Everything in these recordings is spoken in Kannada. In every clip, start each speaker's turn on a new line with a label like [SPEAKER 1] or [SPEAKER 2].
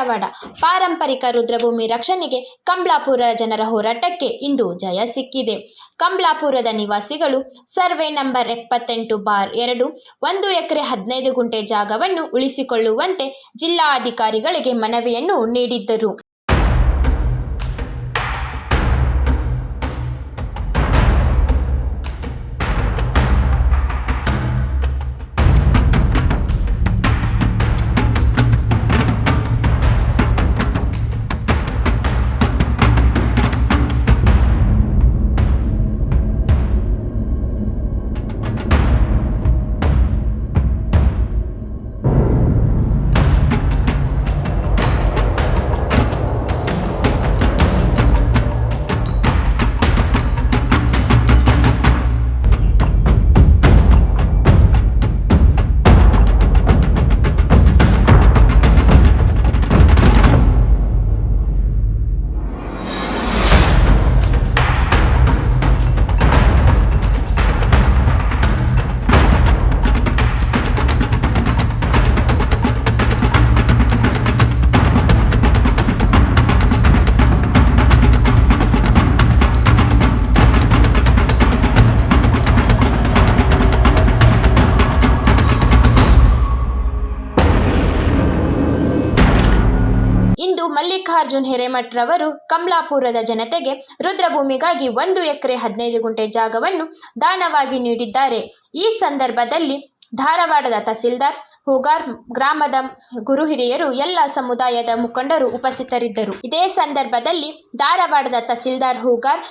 [SPEAKER 1] ಧಾರವಾಡ. ಪಾರಂಪರಿಕ ರುದ್ರಭೂಮಿ ರಕ್ಷಣೆಗೆ ಕಂಬ್ಲಾಪುರ ಜನರ ಹೋರಾಟಕ್ಕೆ ಇಂದು ಜಯ ಸಿಕ್ಕಿದೆ. ಕಂಬ್ಲಾಪುರದ ನಿವಾಸಿಗಳು ಸರ್ವೆ ನಂಬರ್ ಎಪ್ಪತ್ತೆಂಟು ಬಾರ್ ಎರಡು, ಒಂದು ಎಕರೆ ಹದಿನೈದು ಗುಂಟೆ ಜಾಗವನ್ನು ಉಳಿಸಿಕೊಳ್ಳುವಂತೆ ಜಿಲ್ಲಾಧಿಕಾರಿಗಳಿಗೆ ಮನವಿಯನ್ನು ನೀಡಿದ್ದರು. ಮಲ್ಲಿಕಾರ್ಜುನ್ ಹಿರೇಮಠ್ರವರು ಕಮಲಾಪುರದ ಜನತೆಗೆ ರುದ್ರಭೂಮಿಗಾಗಿ ಒಂದು ಎಕರೆ ಹದಿನೈದು ಗುಂಟೆ ಜಾಗವನ್ನು ದಾನವಾಗಿ ನೀಡಿದ್ದಾರೆ. ಈ ಸಂದರ್ಭದಲ್ಲಿ ಧಾರವಾಡದ ತಹಸೀಲ್ದಾರ್, ಹೂಗಾರ್ ಗ್ರಾಮದ ಗುರು ಹಿರಿಯರು, ಎಲ್ಲ ಸಮುದಾಯದ ಮುಖಂಡರು ಉಪಸ್ಥಿತರಿದ್ದರು. ಇದೇ ಸಂದರ್ಭದಲ್ಲಿ ಧಾರವಾಡದ ತಹಸೀಲ್ದಾರ್, ಹೂಗಾರ್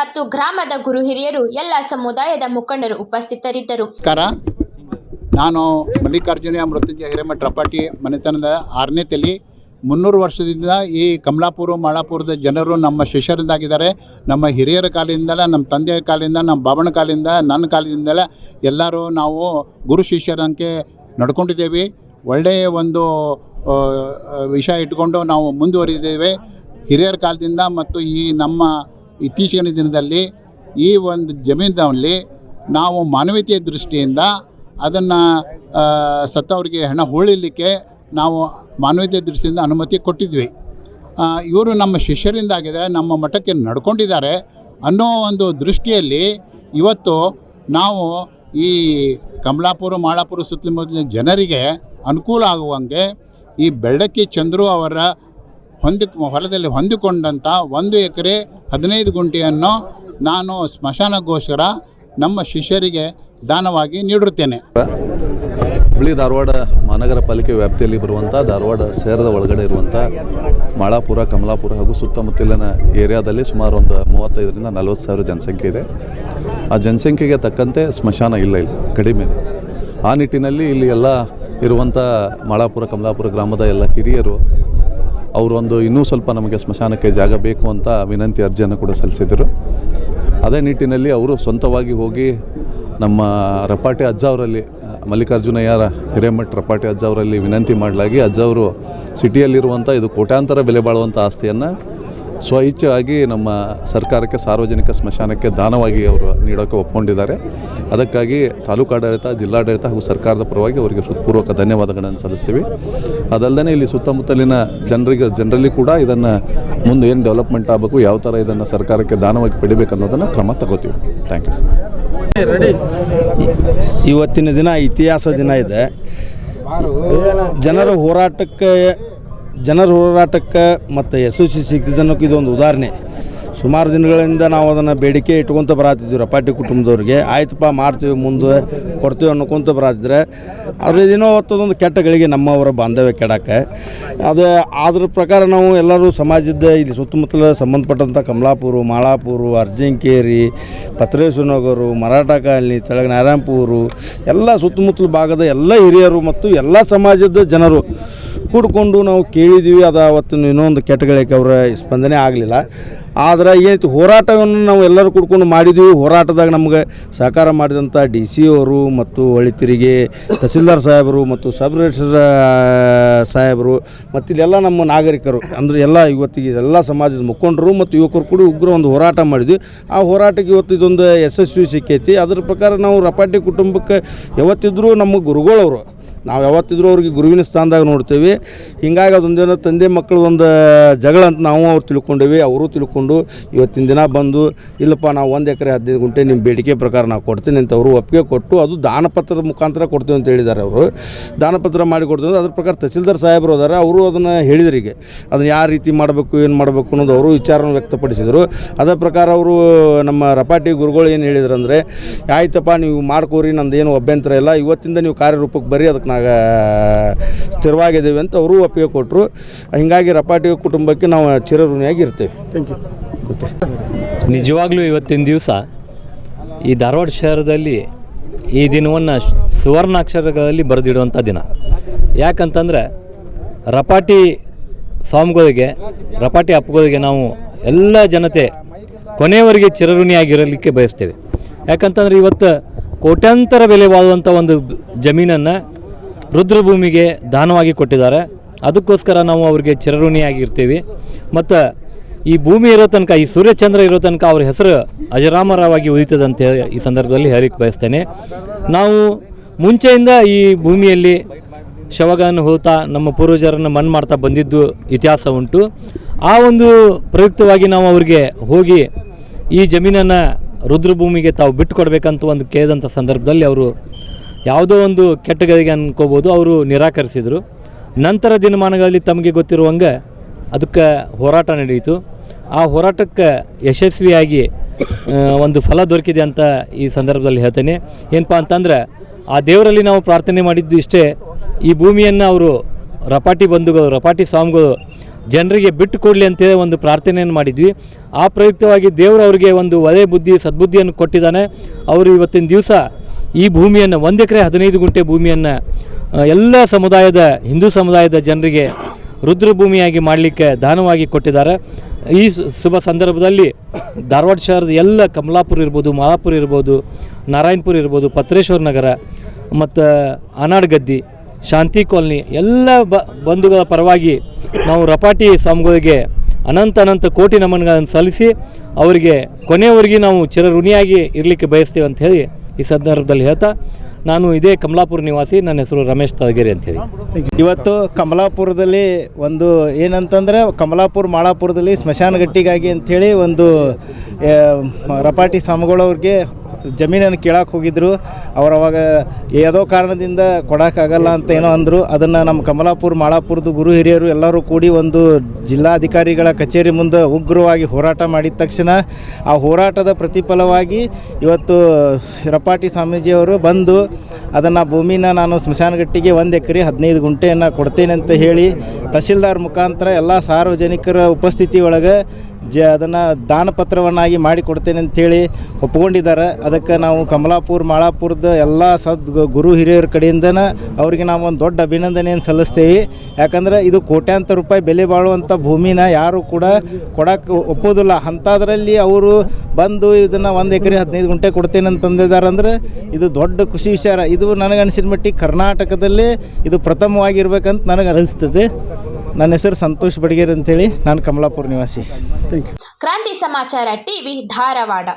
[SPEAKER 1] ಮತ್ತು ಗ್ರಾಮದ ಗುರು ಹಿರಿಯರು, ಎಲ್ಲ ಸಮುದಾಯದ ಮುಖಂಡರು ಉಪಸ್ಥಿತರಿದ್ದರು.
[SPEAKER 2] ನಾನು ಮಲ್ಲಿಕಾರ್ಜುನ ಮೃತ್ಯುಂಜಯ ಹಿರೇಮಠ ರಪಾಟಿ ಮನೆತನದ ಆರನೇ ತಲೆ ಮುನ್ನೂರು ವರ್ಷದಿಂದ ಈ ಕಮಲಾಪುರ ಮಾಳಾಪುರದ ಜನರು ನಮ್ಮ ಶಿಷ್ಯರಿಂದಾಗಿದ್ದಾರೆ. ನಮ್ಮ ಹಿರಿಯರ ಕಾಲದಿಂದಲೇ ನಮ್ಮ ತಂದೆಯ ಕಾಲದಿಂದ, ನಮ್ಮ ಬಾಬನ ಕಾಲದಿಂದ, ನನ್ನ ಕಾಲದಿಂದಲೇ ಎಲ್ಲರೂ ನಾವು ಗುರು ಶಿಷ್ಯರಂಕೆ ನಡ್ಕೊಂಡಿದ್ದೇವೆ. ಒಳ್ಳೆಯ ಒಂದು ವಿಷಯ ಇಟ್ಕೊಂಡು ನಾವು ಮುಂದುವರಿದ್ದೇವೆ ಹಿರಿಯರ ಕಾಲದಿಂದ ಮತ್ತು ಈ ನಮ್ಮ ಇತ್ತೀಚಿನ ದಿನದಲ್ಲಿ ಈ ಒಂದು ಜಮೀನಲ್ಲಿ ನಾವು ಮಾನವೀಯತೆಯ ದೃಷ್ಟಿಯಿಂದ ಅದನ್ನು ಸತ್ತವರಿಗೆ ಹಣ ಹೂಳಿಲಿಕ್ಕೆ ನಾವು ಮಾನವೀಯತೆ ದೃಷ್ಟಿಯಿಂದ ಅನುಮತಿ ಕೊಟ್ಟಿದ್ವಿ. ಇವರು ನಮ್ಮ ಶಿಷ್ಯರಿಂದಾಗಿದ್ದಾರೆ, ನಮ್ಮ ಮಠಕ್ಕೆ ನಡ್ಕೊಂಡಿದ್ದಾರೆ ಅನ್ನೋ ಒಂದು ದೃಷ್ಟಿಯಲ್ಲಿ ಇವತ್ತು ನಾವು ಈ ಕಮಲಾಪುರ, ಮಾಳಾಪುರ ಸುತ್ತಮುತ್ತಲಿನ ಜನರಿಗೆ ಅನುಕೂಲ ಆಗುವಂಗೆ ಈ ಬೆಳ್ಳಕ್ಕಿ ಚಂದ್ರು ಅವರ ಹೊಂದಿ, ಹೊಲದಲ್ಲಿ ಹೊಂದಿಕೊಂಡಂಥ ಒಂದು ಎಕರೆ ಹದಿನೈದು ಗುಂಟೆಯನ್ನು ನಾನು ಸ್ಮಶಾನಗೋಸ್ಕರ ನಮ್ಮ ಶಿಷ್ಯರಿಗೆ ದಾನವಾಗಿ ನೀಡುತ್ತೇನೆ
[SPEAKER 3] ಬಿಳಿ ಧಾರವಾಡ ಮಹಾನಗರ ಪಾಲಿಕೆ ವ್ಯಾಪ್ತಿಯಲ್ಲಿ ಬರುವಂಥ ಧಾರವಾಡ ಸೇರದ ಒಳಗಡೆ ಇರುವಂಥ ಮಾಳಾಪುರ, ಕಮಲಾಪುರ ಹಾಗೂ ಸುತ್ತಮುತ್ತಲಿನ ಏರಿಯಾದಲ್ಲಿ ಸುಮಾರು ಒಂದು ಮೂವತ್ತೈದರಿಂದ ನಲವತ್ತು ಸಾವಿರ ಜನಸಂಖ್ಯೆ ಇದೆ. ಆ ಜನಸಂಖ್ಯೆಗೆ ತಕ್ಕಂತೆ ಸ್ಮಶಾನ ಇಲ್ಲ ಇಲ್ಲಿ, ಕಡಿಮೆ ಇದೆ. ಆ ನಿಟ್ಟಿನಲ್ಲಿ ಇಲ್ಲಿ ಎಲ್ಲ ಇರುವಂಥ ಮಾಳಾಪುರ, ಕಮಲಾಪುರ ಗ್ರಾಮದ ಎಲ್ಲ ಹಿರಿಯರು, ಅವರೊಂದು ಇನ್ನೂ ಸ್ವಲ್ಪ ನಮಗೆ ಸ್ಮಶಾನಕ್ಕೆ ಜಾಗ ಬೇಕು ಅಂತ ವಿನಂತಿ, ಅರ್ಜಿಯನ್ನು ಕೂಡ ಸಲ್ಲಿಸಿದರು. ಅದೇ ನಿಟ್ಟಿನಲ್ಲಿ ಅವರು ಸ್ವಂತವಾಗಿ ಹೋಗಿ ನಮ್ಮ ರಪಾಟೆ ಅಜ್ಜ ಅವರಲ್ಲಿ ಮಲ್ಲಿಕಾರ್ಜುನಯ್ಯರ ಹಿರೇಮಠ ತ್ರಪಾಠಿ ಅಜ್ಜ ಅವರಲ್ಲಿ ವಿನಂತಿ ಮಾಡಲಾಗಿ ಅಜ್ಜ ಅವರು ಸಿಟಿಯಲ್ಲಿರುವಂಥ ಇದು ಕೋಟ್ಯಾಂತರ ಬೆಲೆ ಬಾಳುವಂಥ ಆಸ್ತಿಯನ್ನು ಸ್ವ ಇಚ್ಛೆಯಾಗಿ ನಮ್ಮ ಸರ್ಕಾರಕ್ಕೆ ಸಾರ್ವಜನಿಕ ಸ್ಮಶಾನಕ್ಕೆ ದಾನವಾಗಿ ಅವರು ನೀಡೋಕ್ಕೆ ಒಪ್ಕೊಂಡಿದ್ದಾರೆ. ಅದಕ್ಕಾಗಿ ತಾಲೂಕಾಡಳಿತ, ಜಿಲ್ಲಾಡಳಿತ ಹಾಗೂ ಸರ್ಕಾರದ ಪರವಾಗಿ ಅವರಿಗೆ ಹೃತ್ಪೂರ್ವಕ ಧನ್ಯವಾದಗಳನ್ನು ಸಲ್ಲಿಸ್ತೀವಿ. ಅದಲ್ಲದೆ ಇಲ್ಲಿ ಸುತ್ತಮುತ್ತಲಿನ ಜನರಿಗೆ, ಜನರಲ್ಲಿ ಕೂಡ ಇದನ್ನು ಮುಂದೆ ಏನು ಡೆವಲಪ್ಮೆಂಟ್ ಆಗಬೇಕು, ಯಾವ ಥರ ಇದನ್ನು ಸರ್ಕಾರಕ್ಕೆ ದಾನವಾಗಿ ಪಡಿಬೇಕು ಅನ್ನೋದನ್ನು ಕ್ರಮ ತಗೋತೀವಿ. Thank you sir.
[SPEAKER 4] ಇವತ್ತಿನ ದಿನ ಇತಿಹಾಸ ದಿನ ಇದೆ. ಜನರ ಹೋರಾಟಕ್ಕೆ ಜನರ ಹೋರಾಟಕ್ಕೆ ಮತ್ತು ಯಶಸ್ವಿ ಸಿಗ್ತಿದ್ದನ್ನೋಕೆ ಇದೊಂದು ಉದಾಹರಣೆ. ಸುಮಾರು ದಿನಗಳಿಂದ ನಾವು ಅದನ್ನು ಬೇಡಿಕೆ ಇಟ್ಕೊಂತ ಬರಾತಿದ್ವಿ ರಪಾಟಿ ಕುಟುಂಬದವ್ರಿಗೆ. ಆಯ್ತಪ್ಪ, ಮಾಡ್ತೀವಿ, ಮುಂದೆ ಕೊಡ್ತೀವಿ ಅನ್ನೋಕೊಂತ ಬರಾತಿದ್ರೆ. ಆದರೆ ಇದೇನೋ ಹೊತ್ತದೊಂದು ಕೆಟ್ಟ ಗಳಿಗೆ ನಮ್ಮವರ ಬಾಂಧವ್ಯ ಕೆಡಕ್ಕೆ ಅದು ಅದ್ರ ಪ್ರಕಾರ ನಾವು ಎಲ್ಲರೂ ಸಮಾಜದ ಇಲ್ಲಿ ಸುತ್ತಮುತ್ತಲ ಸಂಬಂಧಪಟ್ಟಂಥ ಕಮಲಾಪುರ, ಮಾಳಾಪುರ, ಅರ್ಜಿಂಕೇರಿ, ಪತ್ರೇಶ್ವರನಗರು, ಮರಾಠ ಕಾಲನಿ, ತೆಳಗ ನಾರಾಯಣಪುರು, ಎಲ್ಲ ಸುತ್ತಮುತ್ತಲ ಭಾಗದ ಎಲ್ಲ ಹಿರಿಯರು ಮತ್ತು ಎಲ್ಲ ಸಮಾಜದ ಜನರು ಕೂಡ್ಕೊಂಡು ನಾವು ಕೇಳಿದ್ದೀವಿ ಅದು ಅವತ್ತು ಇನ್ನೊಂದು ಕೆಟ್ಟಗಳಿಗೆ ಅವರ ಸ್ಪಂದನೆ ಆಗಲಿಲ್ಲ. ಆದ್ರೆ ಏನೈತಿ ಹೋರಾಟವನ್ನು ನಾವು ಎಲ್ಲರೂ ಕೂಡ್ಕೊಂಡು ಮಾಡಿದ್ವಿ. ಹೋರಾಟದಾಗ ನಮ್ಗೆ ಸಹಕಾರ ಮಾಡಿದಂಥ ಡಿ ಸಿ ಅವರು ಮತ್ತು ಹೊಳಿ ತಿರುಗಿ ತಹಸೀಲ್ದಾರ್ ಸಾಹೇಬರು ಮತ್ತು ಸಬ್ ರಿಜಿಸ್ಟರ್ ಸಾಹೇಬರು ಮತ್ತು ಇಲ್ಲೆಲ್ಲ ನಮ್ಮ ನಾಗರಿಕರು, ಅಂದರೆ ಎಲ್ಲ ಇವತ್ತಿಗೆ ಎಲ್ಲ ಸಮಾಜದ ಮುಖಂಡರು ಮತ್ತು ಯುವಕರು ಕೂಡ ಉಗ್ರ ಒಂದು ಹೋರಾಟ ಮಾಡಿದ್ವಿ. ಆ ಹೋರಾಟಕ್ಕೆ ಇವತ್ತು ಇದೊಂದು ಯಶಸ್ವಿ ಸಿಕ್ಕೈತಿ. ಅದ್ರ ಪ್ರಕಾರ ನಾವು ರಪಾಟಿ ಕುಟುಂಬಕ್ಕೆ ಯಾವತ್ತಿದ್ರೂ ನಮ್ಮ ಗುರುಗಳವರು ನಾವು ಯಾವತ್ತಿದ್ರೂ ಅವ್ರಿಗೆ ಗುರುವಿನ ಸ್ಥಾನದಾಗ ನೋಡ್ತೇವೆ. ಹಿಂಗಾಗಿ ಅದೊಂದೇನೋ ತಂದೆ ಮಕ್ಕಳು ಒಂದು ಜಗಳ ಅಂತ ನಾವು ಅವ್ರು ತಿಳ್ಕೊಂಡೇವಿ, ಅವರು ತಿಳ್ಕೊಂಡು ಇವತ್ತಿನ ದಿನ ಬಂದು, ಇಲ್ಲಪ್ಪ ನಾವು ಒಂದು ಎಕರೆ ಹದಿನೈದು ಗುಂಟೆ ನಿಮ್ಮ ಬೇಡಿಕೆ ಪ್ರಕಾರ ನಾವು ಕೊಡ್ತೀನಿ ಅಂತ ಅವರು ಒಪ್ಪಿಗೆ ಕೊಟ್ಟು ಅದು ದಾನಪತ್ರದ ಮುಖಾಂತರ ಕೊಡ್ತೀವಿ ಅಂತ ಹೇಳಿದ್ದಾರೆ ಅವರು. ದಾನಪತ್ರ ಮಾಡಿ ಕೊಡ್ತೀವಿ ಅದ್ರ ಪ್ರಕಾರ ತಹಸೀಲ್ದಾರ್ ಸಾಹೇಬರು ಅದಾರೆ, ಅವರು ಅದನ್ನು ಈಗ. ಅದನ್ನು ಯಾವ ರೀತಿ ಮಾಡಬೇಕು, ಏನು ಮಾಡಬೇಕು ಅನ್ನೋದು ಅವರು ವಿಚಾರವನ್ನು ವ್ಯಕ್ತಪಡಿಸಿದರು. ಅದರ ಪ್ರಕಾರ ಅವರು ನಮ್ಮ ರಪಾಟಿ ಗುರುಗಳು ಏನು ಹೇಳಿದ್ರು ಅಂದರೆ ಆಯ್ತಪ್ಪ ನೀವು ಮಾಡ್ಕೋರಿ ನಂದು ಏನು ಅಭ್ಯಂತರ ಇಲ್ಲ, ಇವತ್ತಿಂದ ನೀವು ಕಾರ್ಯರೂಪಕ್ಕೆ ಬರ್ರಿ ಅದಕ್ಕೆ ನಾಗ ಸ್ಥಿರವಾಗಿದ್ದೀವಿ ಅಂತ ಅವರು ಒಪ್ಪಿಗೆ ಕೊಟ್ಟರು ಹೀಗಾಗಿ ರಪಾಟಿ ಕುಟುಂಬಕ್ಕೆ ನಾವು ಚಿರಋಣಿಯಾಗಿ ಇರ್ತೇವೆ ಥ್ಯಾಂಕ್ ಯು ಓಕೆ
[SPEAKER 5] ನಿಜವಾಗ್ಲೂ ಇವತ್ತಿನ ದಿವಸ ಈ ಧಾರವಾಡ ಶಹರದಲ್ಲಿ ಈ ದಿನವನ್ನು ಸುವರ್ಣಾಕ್ಷರಗಳಲ್ಲಿ ಬರೆದಿಡುವಂಥ ದಿನ. ಯಾಕಂತಂದರೆ ರಪಾಟಿ ಸ್ವಾಮಿಗಳಿಗೆ ರಪಾಟಿ ಅಪ್ಪಗಳಿಗೆ ನಾವು ಎಲ್ಲ ಜನತೆ ಕೊನೆಯವರೆಗೆ ಚಿರಋಣಿಯಾಗಿರಲಿಕ್ಕೆ ಬಯಸ್ತೇವೆ. ಯಾಕಂತಂದರೆ ಇವತ್ತು ಕೋಟ್ಯಾಂತರ ಬೆಲೆ ಬಾಳುವಂಥ ಒಂದು ಜಮೀನನ್ನು ರುದ್ರಭೂಮಿಗೆ ದಾನವಾಗಿ ಕೊಟ್ಟಿದ್ದಾರೆ. ಅದಕ್ಕೋಸ್ಕರ ನಾವು ಅವರಿಗೆ ಚಿರಋಣಿಯಾಗಿರ್ತೀವಿ. ಮತ್ತು ಈ ಭೂಮಿ ಇರೋ ತನಕ, ಈ ಸೂರ್ಯಚಂದ್ರ ಇರೋ ತನಕ ಅವ್ರ ಹೆಸರು ಅಜರಾಮರವಾಗಿ ಉಳಿತದೆ ಅಂತ ಈ ಸಂದರ್ಭದಲ್ಲಿ ಹೇಳಲಿಕ್ಕೆ ಬಯಸ್ತೇನೆ. ನಾವು ಮುಂಚೆಯಿಂದ ಈ ಭೂಮಿಯಲ್ಲಿ ಶವಗಳನ್ನು ಹೋತಾ ನಮ್ಮ ಪೂರ್ವಜರನ್ನು ಮಣ್ಣು ಮಾಡ್ತಾ ಬಂದಿದ್ದು ಇತಿಹಾಸ ಉಂಟು. ಆ ಒಂದು ಪ್ರಯುಕ್ತವಾಗಿ ನಾವು ಅವರಿಗೆ ಹೋಗಿ ಈ ಜಮೀನನ್ನು ರುದ್ರಭೂಮಿಗೆ ತಾವು ಬಿಟ್ಟು ಕೊಡಬೇಕಂತ ಒಂದು ಕೇಳಿದಂಥ ಸಂದರ್ಭದಲ್ಲಿ ಅವರು ಯಾವುದೋ ಒಂದು ಕೆಟ್ಟಗಳಿಗೆ ಅನ್ಕೋಬೋದು, ಅವರು ನಿರಾಕರಿಸಿದರು. ನಂತರ ದಿನಮಾನಗಳಲ್ಲಿ ತಮಗೆ ಗೊತ್ತಿರುವಂಗೆ ಅದಕ್ಕೆ ಹೋರಾಟ ನಡೆಯಿತು. ಆ ಹೋರಾಟಕ್ಕೆ ಯಶಸ್ವಿಯಾಗಿ ಒಂದು ಫಲ ದೊರಕಿದೆ ಅಂತ ಈ ಸಂದರ್ಭದಲ್ಲಿ ಹೇಳ್ತೇನೆ. ಏನಪ್ಪ ಅಂತಂದ್ರೆ, ಆ ದೇವರಲ್ಲಿ ನಾವು ಪ್ರಾರ್ಥನೆ ಮಾಡಿದ್ದು ಇಷ್ಟೇ, ಈ ಭೂಮಿಯನ್ನು ಅವರು ರಪಾಟಿ ಬಂಧುಗಳು, ರಪಾಟಿ ಸ್ವಾಮಿಗಳು ಜನರಿಗೆ ಬಿಟ್ಟು ಕೊಡಲಿ ಅಂತೇಳಿ ಒಂದು ಪ್ರಾರ್ಥನೆಯನ್ನು ಮಾಡಿದ್ವಿ. ಆ ಪ್ರಯುಕ್ತವಾಗಿ ದೇವರು ಅವರಿಗೆ ಒಂದು ಒಳ್ಳೆಯ ಬುದ್ಧಿ, ಸದ್ಬುದ್ಧಿಯನ್ನು ಕೊಟ್ಟಿದ್ದಾನೆ. ಅವರು ಇವತ್ತಿನ ದಿವಸ ಈ ಭೂಮಿಯನ್ನು ಒಂದು ಎಕರೆ ಹದಿನೈದು ಗುಂಟೆ ಭೂಮಿಯನ್ನು ಎಲ್ಲ ಸಮುದಾಯದ, ಹಿಂದೂ ಸಮುದಾಯದ ಜನರಿಗೆ ರುದ್ರಭೂಮಿಯಾಗಿ ಮಾಡಲಿಕ್ಕೆ ದಾನವಾಗಿ ಕೊಟ್ಟಿದ್ದಾರೆ. ಈ ಶುಭ ಸಂದರ್ಭದಲ್ಲಿ ಧಾರವಾಡ ಶಹರದ ಎಲ್ಲ ಕಮಲಾಪುರ ಇರ್ಬೋದು, ಮಾಲಾಪುರ ಇರ್ಬೋದು, ನಾರಾಯಣಪುರ ಇರ್ಬೋದು, ಪತ್ರೇಶ್ವರ ನಗರ, ಮತ್ತು ಅನಾಡ್ಗದ್ದಿ, ಶಾಂತಿ ಕಾಲನಿ, ಎಲ್ಲ ಬ, ಬಂಧುಗಳ ಪರವಾಗಿ ನಾವು ರಪಾಟಿ ಸ್ವಾಮಿಗಳಿಗೆ ಅನಂತ ಅನಂತ ಕೋಟಿ ನಮನಗಳನ್ನು ಸಲ್ಲಿಸಿ ಅವರಿಗೆ ಕೊನೆಯವರೆಗೆ ನಾವು ಚಿರಋಣಿಯಾಗಿ ಇರಲಿಕ್ಕೆ ಬಯಸ್ತೇವೆ ಅಂತ ಹೇಳಿ ಈ ಸಂದರ್ಭದಲ್ಲಿ ಹೇಳ್ತಾ, ನಾನು ಇದೇ ಕಮಲಾಪುರ ನಿವಾಸಿ, ನನ್ನ ಹೆಸರು ರಮೇಶ್ ತಲಗೇರಿ ಅಂತೇಳಿ
[SPEAKER 6] ಇವತ್ತು ಕಮಲಾಪುರದಲ್ಲಿ ಒಂದು ಏನಂತಂದರೆ, ಕಮಲಾಪುರ ಮಾಳಾಪುರದಲ್ಲಿ ಸ್ಮಶಾನ ಗಟ್ಟಿಗಾಗಿ ಅಂಥೇಳಿ ಒಂದು ರಪಾಟಿ ಸ್ವಾಮಿಗಳವ್ರಿಗೆ ಜಮೀನನ್ನು ಕೇಳಕ್ಕೆ ಹೋಗಿದ್ರು. ಅವ್ರು ಅವಾಗ ಯಾವುದೋ ಕಾರಣದಿಂದ ಕೊಡೋಕ್ಕಾಗಲ್ಲ ಅಂತ ಏನೋ ಅಂದರು. ಅದನ್ನು ನಮ್ಮ ಕಮಲಾಪುರ, ಮಾಳಾಪುರದ ಗುರು ಹಿರಿಯರು ಎಲ್ಲರೂ ಕೂಡಿ ಒಂದು ಜಿಲ್ಲಾಧಿಕಾರಿಗಳ ಕಚೇರಿ ಮುಂದೆ ಉಗ್ರವಾಗಿ ಹೋರಾಟ ಮಾಡಿದ ತಕ್ಷಣ ಆ ಹೋರಾಟದ ಪ್ರತಿಫಲವಾಗಿ ಇವತ್ತು ರಪಾಟಿ ಸ್ವಾಮೀಜಿಯವರು ಬಂದು ಅದನ್ನು ಭೂಮಿನ ನಾನು ಸ್ಮಶಾನಗಟ್ಟಿಗೆ ಒಂದು ಎಕರೆ ಹದಿನೈದು ಗುಂಟೆಯನ್ನು ಕೊಡ್ತೇನೆ ಅಂತ ಹೇಳಿ ತಹಶೀಲ್ದಾರ್ ಮುಖಾಂತರ ಎಲ್ಲ ಸಾರ್ವಜನಿಕರ ಉಪಸ್ಥಿತಿ ಒಳಗೆ ಜ ಅದನ್ನು ದಾನಪತ್ರವನ್ನಾಗಿ ಮಾಡಿಕೊಡ್ತೇನೆ ಅಂಥೇಳಿ ಒಪ್ಕೊಂಡಿದ್ದಾರೆ. ಅದಕ್ಕೆ ನಾವು ಕಮಲಾಪುರ, ಮಾಳಾಪುರದ ಎಲ್ಲ ಸದ್ ಗುರು ಹಿರಿಯರ ಕಡೆಯಿಂದನೇ ಅವರಿಗೆ ನಾವು ಒಂದು ದೊಡ್ಡ ಅಭಿನಂದನೆಯನ್ನು ಸಲ್ಲಿಸ್ತೇವೆ. ಯಾಕಂದ್ರೆ ಇದು ಕೋಟ್ಯಾಂತರ ರೂಪಾಯಿ ಬೆಲೆ ಬಾಳುವಂಥ ಭೂಮಿನ ಯಾರು ಕೂಡ ಕೊಡಕ್ಕೆ ಒಪ್ಪೋದಿಲ್ಲ. ಅಂಥದ್ರಲ್ಲಿ ಅವರು ಬಂದು ಇದನ್ನು ಒಂದು ಎಕರೆ ಹದಿನೈದು ಗುಂಟೆ ಕೊಡ್ತೇನೆ ಅಂತಂದಿದ್ದಾರೆ ಅಂದರೆ ಇದು ದೊಡ್ಡ ಖುಷಿ ವಿಚಾರ. ಇದು ನನಗೆ ಮಟ್ಟಿಗೆ ಕರ್ನಾಟಕದಲ್ಲಿ ಇದು ಪ್ರಥಮವಾಗಿರ್ಬೇಕಂತ ನನಗೆ ಅನಿಸ್ತದೆ ನನ್ನ ಹೆಸರು ಸಂತೋಷ್ ಬಡಿಗೇರ್ ಅಂತೇಳಿ ನಾನು ಕಮಲಾಪುರ ನಿವಾಸಿ.
[SPEAKER 1] ಕ್ರಾಂತಿ ಸಮಾಚಾರ ಟಿವಿ ಧಾರವಾಡ.